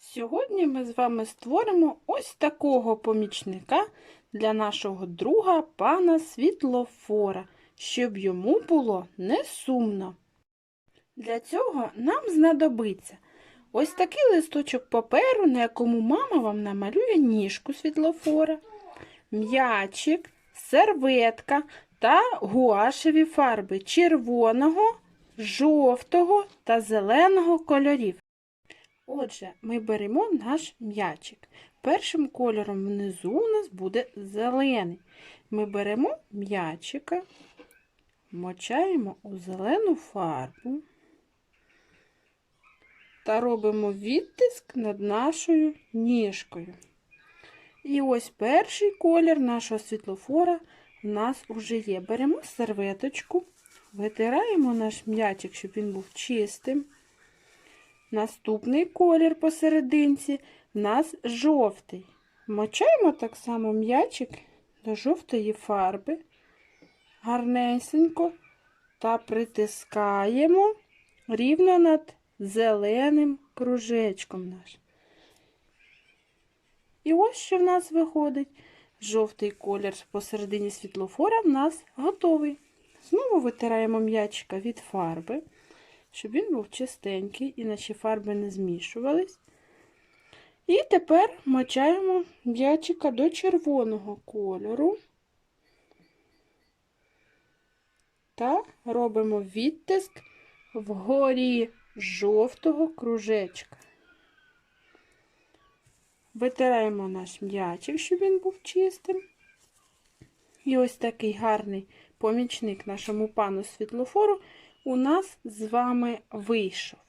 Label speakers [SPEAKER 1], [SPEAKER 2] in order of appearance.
[SPEAKER 1] Сьогодні ми з вами створимо ось такого помічника для нашого друга пана Світлофора, щоб йому було не сумно. Для цього нам знадобиться ось такий листочок паперу, на якому мама вам намалює ніжку світлофора, м'ячик, серветка та гуашеві фарби червоного, жовтого та зеленого кольорів. Отже, ми беремо наш м'ячик. Першим кольором внизу у нас буде зелений. Ми беремо м'ячика, мочаємо у зелену фарбу та робимо відтиск над нашою ніжкою. І ось перший колір нашого світлофора у нас уже є. Беремо серветочку, витираємо наш м'ячик, щоб він був чистим. Наступний колір посерединці в нас жовтий. Мочаємо так само м'ячик до жовтої фарби, гарнесенько та притискаємо рівно над зеленим кружечком наш. І ось що в нас виходить. Жовтий колір посередині світлофора в нас готовий. Знову витираємо м'ячика від фарби щоб він був чистенький і наші фарби не змішувались. І тепер мочаємо м'ячика до червоного кольору та робимо відтиск вгорі жовтого кружечка. Витираємо наш м'ячик, щоб він був чистим. І ось такий гарний помічник нашому пану світлофору у нас з вами вийшов.